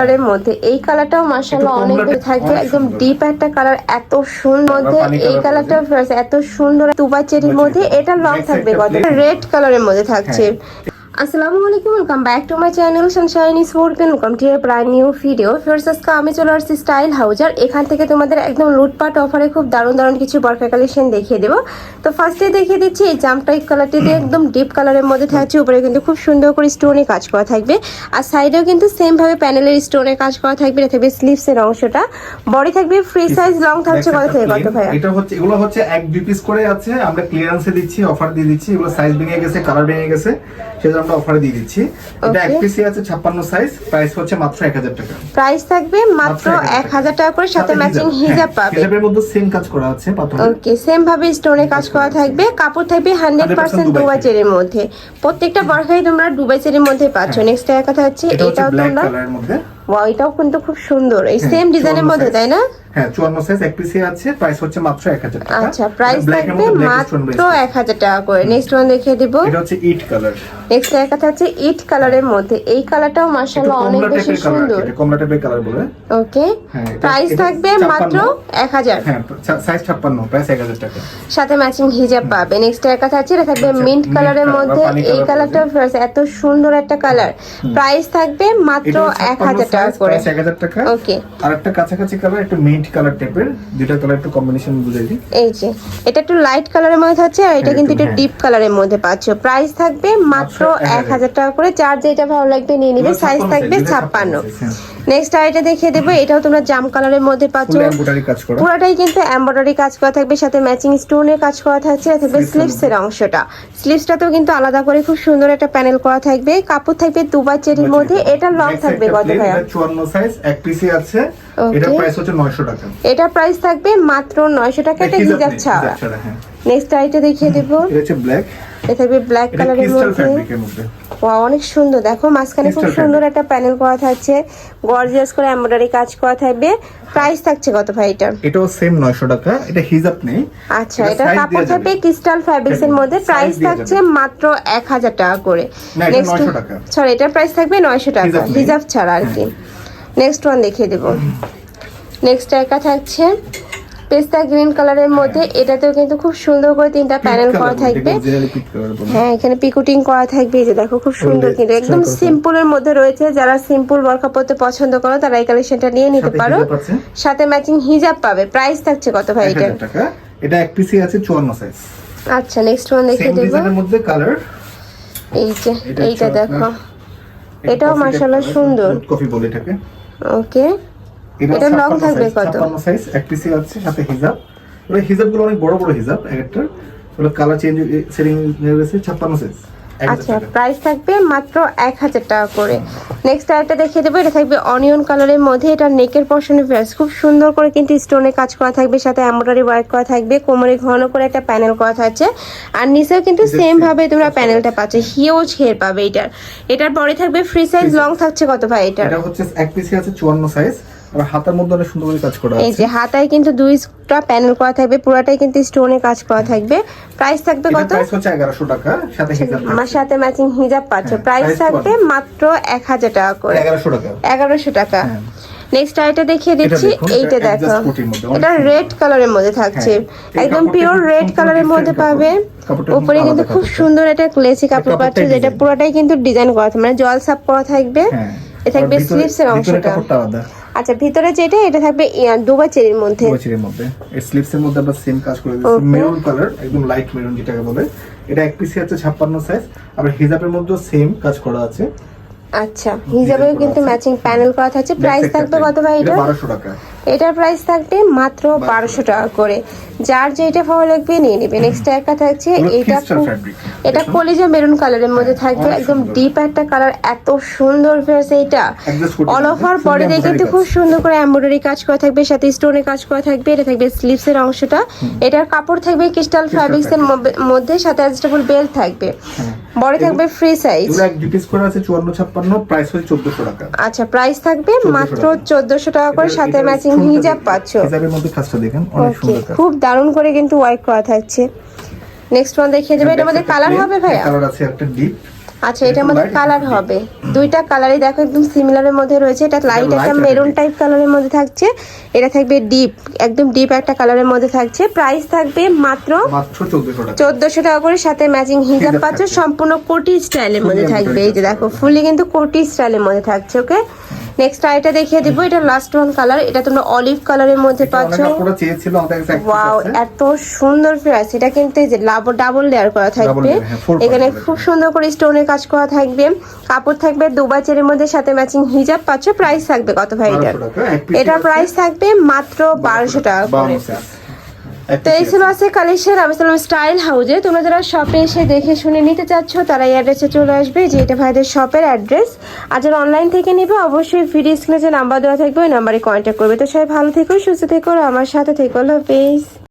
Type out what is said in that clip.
কালারের মধ্যে। এই কালারটাও মাশাআল্লাহ অনেক থাকে একদম ডিপ একটা কালার এত সুন্দর মধ্যে এই কালারটা এত সুন্দর তুবা চেরির মধ্যে এটা লং থাকবে কত। রেড কালারের মধ্যে থাকছে। হ্যাঁ। আসসালামু আলাইকুম welcome back to my channel Sunshine is welcome welcome to brand new video first আজকে আমি চলে আসছি স্টাইল হাউজ আর এখান থেকে তোমাদের একদম লুটপাট অফারে খুব দারুণ দারুণ কিছু বরকা কালেকশন দেখিয়ে দেবো। তো ফার্স্টে দেখিয়ে দিচ্ছি এই জাম টাইপ কালারটি দিয়ে একদম ডিপ কালারের মধ্যে থাকছে। উপরে কিন্তু খুব সুন্দর করে স্টোনে কাজ করা থাকবে। আর সাইডেও কিন্তু সেম ভাবে প্যানেলের স্টোনে কাজ করা থাকবে। এটা থাকবে স্লিভস এর অংশটা। বডি থাকবে ফ্রি সাইজ লং থাকছে। কত থেকে কত ভাইয়া? এটা হচ্ছে এগুলো হচ্ছে এক দুই পিস করে আছে। আমরা ক্লিয়ারেন্সে দিচ্ছি অফার দিয়ে দিচ্ছি। এগুলো সাইজ ভেঙে গেছে কালার ভেঙে গেছে। সেজন্য আমরা অফারে দিয়ে দিচ্ছি। এটা এক পিসি আছে ছাপ্পান্ন সাইজ প্রাইস হচ্ছে মাত্র এক হাজার টাকা। প্রাইস থাকবে মাত্র এক হাজার টাকা। করে সাথে ম্যাচিং হিজাব। পাবে। হিজাবের মধ্যে সেম কাজ করা আছে পাথর ওকে সেম ভাবে স্টোনে কাজ করা থাকবে। কাপড় থাকবে হান্ড্রেড পার্সেন্ট 100% দুবাই চেরির মধ্যে। প্রত্যেকটা বরখাই তোমরা দুবাই চেরির মধ্যে পাচ্ছ। নেক্সট এর কথা হচ্ছে এটা তোমরা কালারের মধ্যে। ওয়াও এটাও কিন্তু খুব সুন্দর। এই হ্যাঁ, সেম ডিজাইনের মধ্যে তাই না? হ্যাঁ চুয়ান্ন সাইজ এক পিসই আছে প্রাইস হচ্ছে মাত্র এক হাজার টাকা। আচ্ছা প্রাইস থাকবে ব্ল্যাক স্টোন মাত্র এক হাজার টাকা করে। নেক্সট ওয়ান দেখিয়ে দিব। এটা হচ্ছে ইট কালার নেক্সট এর কথা হচ্ছে ইট কালারের মধ্যে। এই কালারটাও মাশাআল্লাহ অনেক বেশি সুন্দর। এটা কমলা টাইপের কালার বলে। ওকে হ্যাঁ, প্রাইস থাকবে মাত্র এক হাজার। হ্যাঁ সাইজ ছাপ্পান্ন প্রাইস এক হাজার টাকা। সাথে ম্যাচিং হিজাব পাবে। নেক্সট এর কথা আছে এটা থাকবে মিন্ট কালারের মধ্যে। এই কালারটা এত সুন্দর একটা কালার প্রাইস থাকবে মাত্র এক হাজার টাকা করে। এক হাজার টাকা ওকে আর একটা কাছাকাছি কালার একটু মিন্ট কালার টাইপের দুইটা কালার একটু কম্বিনেশন বুঝাই দিই। এই যে এটা একটু লাইট কালারের মধ্যে আর এটা হ্যাঁ, কিন্তু একটু, হ্যাঁ। ডিপ কালারের মধ্যে পাচ্ছ। প্রাইস থাকবে মাত্র মাত্র এক হাজার। টাকা করে। চার্জ যেটা ভালো লাগবে নিয়ে নিবে সাইজ থাকবে size, ছাপ্পান্ন। size, হ্যাঁ। নেক্সট আর এটা দেখিয়ে দেবো এটাও তোমরা জাম কালারের মধ্যে পাচ্ছ। ফুল কাজ করা। পুরোটাই কিন্তু এমব্রয়ডারি কাজ করা থাকবে সাথে ম্যাচিং স্টোনের কাজ করা থাকছে আর থাকবে Sleeves এর স্লিভস এর অংশটা। স্লিভসটাতেও কিন্তু আলাদা করে খুব সুন্দর একটা প্যানেল করা থাকবে। কাপড় থাকবে দুবার চেরির মধ্যে এটা লং থাকবে কত ভাইয়া? এটা 54 সাইজ এক পিসই আছে। এটা প্রাইস হচ্ছে 900 টাকা। এটা প্রাইস থাকবে মাত্র নয়শো টাকা এটা হিজাব ছাড়া। ছাড়া, হ্যাঁ। নেক্সট আইটা দেখিয়ে দেবো। এটা হচ্ছে ব্ল্যাক এটা থাকবে ব্ল্যাক কালারের মধ্যে। ওয়া অনেক সুন্দর। দেখো মাঝখানে খুব সুন্দর একটা প্যানেল করা থাকছে। গর্জিয়াস করে এমব্রয়ডারি কাজ করা থাকবে। প্রাইস থাকছে কত ভাই এটা? এটাও সেম 900 টাকা। এটা হিজাব নেই। আচ্ছা এটা এটা কাপড় থাকবে ক্রিস্টাল ফ্যাব্রিক্স এর মধ্যে। প্রাইস থাকছে মাত্র এক হাজার টাকা করে। নেক্সট 900 টাকা। সরি এটার প্রাইস থাকবে নয়শো টাকা। হিজাব। ছাড়া আর কি। নেক্সট ওয়ান দেখিয়ে দেবো। নেক্সট একা থাকছে পেস্তা গ্রিন কালারের মধ্যে এটাতেও কিন্তু খুব সুন্দর করে তিনটা প্যানেল করা থাকবে। হ্যাঁ এখানে পিকুটিং করা থাকবে এই যে দেখো খুব সুন্দর কিন্তু। একদম। সিম্পলের মধ্যে রয়েছে যারা সিম্পল বরখা পরতে পছন্দ করো তারা এই কালেকশনটা নিয়ে নিতে পারো। সাথে ম্যাচিং হিজাব পাবে। প্রাইস থাকছে কত ভাই এটা এটা এক পিসই আছে 54 সাইজ আচ্ছা নেক্সট ওয়ান দেখে দেবো ডিজাইনের মধ্যে কালার এই যে এইটা দেখো। এটাও মাশাআল্লাহ সুন্দর। কফি বলে এটাকে। ওকে 56 থাকবে কত? 56 সাইজ এক পিসই আছে সাথে হিজাব। এবার হিজাবগুলো অনেক বড় বড় হিজাব একটা ওগুলো কালার চেঞ্জ সেটিং 56 সাইজ আচ্ছা প্রাইস থাকবে মাত্র এক হাজার টাকা করে। নেক্সট আরেকটা দেখিয়ে দেবো এটা থাকবে অনিয়ন কালারের মধ্যে। এটা নেকের পশনে ফেয়ার্স খুব সুন্দর করে কিন্তু স্টোনে কাজ করা থাকবে সাথে এমব্রয়ডারি ওয়ার্ক করা থাকবে কোমরে ঘন করে একটা প্যানেল করা থাকছে। আর নিচেও কিন্তু সেম ভাবে তোমরা প্যানেলটা পাচ্ছ হিউজ হেয়ার পাবে এটার। এটার পরে থাকবে ফ্রি সাইজ লং থাকছে কত ভাই এটা হচ্ছে এক পিসই আছে 54 সাইজ আর হাতার মধ্যে অনেক সুন্দর করে কাজ করা এই যে হাতায় কিন্তু দুইটা প্যানেল করা থাকবে পুরাটাই কিন্তু স্টোনে কাজ করা থাকবে। প্রাইস থাকবে কত? প্রাইস হচ্ছে 1100 টাকা সাথে হিজাব আমার সাথে ম্যাচিং হিজাব পাচ্ছ হ্যাঁ, প্রাইস থাকবে মাত্র এক হাজার টাকা করে। 1100 টাকা। এগারোশো টাকা। হ্যাঁ। নেক্সট আইটা দেখিয়ে দিচ্ছি এইটা দেখো। এটা রেড কালারের মধ্যে থাকছে। হ্যাঁ, একদম পিওর রেড কালারের মধ্যে পাবে। উপরে কিন্তু খুব সুন্দর একটা গ্লেসি কাপড় পাচ্ছে যেটা পুরোটাই কিন্তু ডিজাইন করা মানে জল সাপ করা থাকবে। হ্যাঁ এ থাকবে স্লিভস এর অংশটা। আচ্ছা ভিতরে যেটা এটা থাকবে দুবা চেরির মধ্যে। দুবা চেরির মধ্যে। এই স্লিপস এর মধ্যে আবার সেম কাজ করে দিয়েছে মেরুন কালার একদম লাইট মেরুন যেটাকে বলে। এটা এক পিসি আছে 56 সাইজ আবার হিজাবের মধ্যেও সেম কাজ করা আছে। আচ্ছা হিজাবেও কিন্তু ম্যাচিং প্যানেল করা আছে প্রাইস থাকবে কত ভাই এটা 1200 টাকা। এটার প্রাইস থাকবে মাত্র বারোশো টাকা করে। যার যেটা ভালো লাগবে নিয়ে নেবে। নেক্সট একটা থাকছে এটা। এটা। কলিজা মেরুন কালারের মধ্যে হ্যাঁ, থাকবে একদম ডিপ একটা কালার এত সুন্দর ফেয়ার্স এইটা। অল ওভার বডিতে কিন্তু খুব সুন্দর করে এমব্রয়ডারি কাজ করা থাকবে সাথে স্টোনে কাজ করা থাকবে এটা থাকবে স্লিভস এর অংশটা। এটার কাপড় থাকবে ক্রিস্টাল ফ্যাব্রিক্স এর মধ্যে সাথে অ্যাডজাস্টেবল বেল্ট থাকবে। হ্যাঁ। বডি থাকবে ফ্রি সাইজ এক দুই পিস করে আছে 54 56 প্রাইস হচ্ছে 1400 টাকা। আচ্ছা প্রাইস থাকবে মাত্র টাকা। চোদ্দশো টাকা করে সাথে ম্যাচিং ফুলটা হিজাব। পাচ্ছ। হিজাবের মধ্যে কাজটা দেখেন অনেক সুন্দর কাজ। খুব দারুণ করে কিন্তু ওয়ার্ক করা থাকছে। নেক্সট ওয়ান দেখিয়ে দেবে এটার মধ্যে কালার হবে ভাইয়া? কালার আছে একটা ডিপ আচ্ছা একটু মধ্যে কালার হবে। দুইটা কালারই দেখো একদম সিমিলারের মধ্যে রয়েছে। এটা লাইট একটা মেরুন টাইপ কালারের মধ্যে থাকছে। এটা থাকবে ডিপ একদম ডিপ একটা কালারের মধ্যে থাকছে। প্রাইস থাকবে মাত্র চোদ্দশো টাকা। করে সাথে ম্যাচিং হিজাব পাচ্ছ। সম্পূর্ণ কোটি স্টাইলের মধ্যে থাকবে। এই যে দেখো ফুলি কিন্তু কোটি স্টাইলের মধ্যে থাকছে ওকে নেক্সট আইটা দেখিয়ে দিব এটা লাস্ট ওয়ান কালার এটা তোমরা অলিভ কালারের মধ্যে পাচ্ছ। ওয়াও এত সুন্দর ফ্রেস এটা কিন্তু যে ডাবল লেয়ার করা থাকবে। হ্যাঁ, এখানে খুব সুন্দর করে স্টোনের কাজ করা থাকবে। কাপড় থাকবে দুবাই চেরের মধ্যে সাথে ম্যাচিং হিজাব পাচ্ছ প্রাইস থাকবে কত ভাই এটা 1200 টাকা, এক piece এটার প্রাইস থাকবে মাত্র বারোশো টাকা করে। তো এই সব ছিল আছে। কালেকশন। আমি ছিলাম স্টাইল হাউজে। তোমরা যারা শপে এসে দেখে শুনে নিতে চাচ্ছ তারা এই অ্যাড্রেসে চলে আসবে যে এটা ভাইদের শপের অ্যাড্রেস আর যারা অনলাইন থেকে নিবে অবশ্যই ভিডিও স্ক্রিনে যে নাম্বার দেওয়া থাকবে ওই নাম্বারে কন্ট্যাক্ট করবে। তো সবাই ভালো থেকো সুস্থ থেকো আর আমার সাথে থেকো পেজ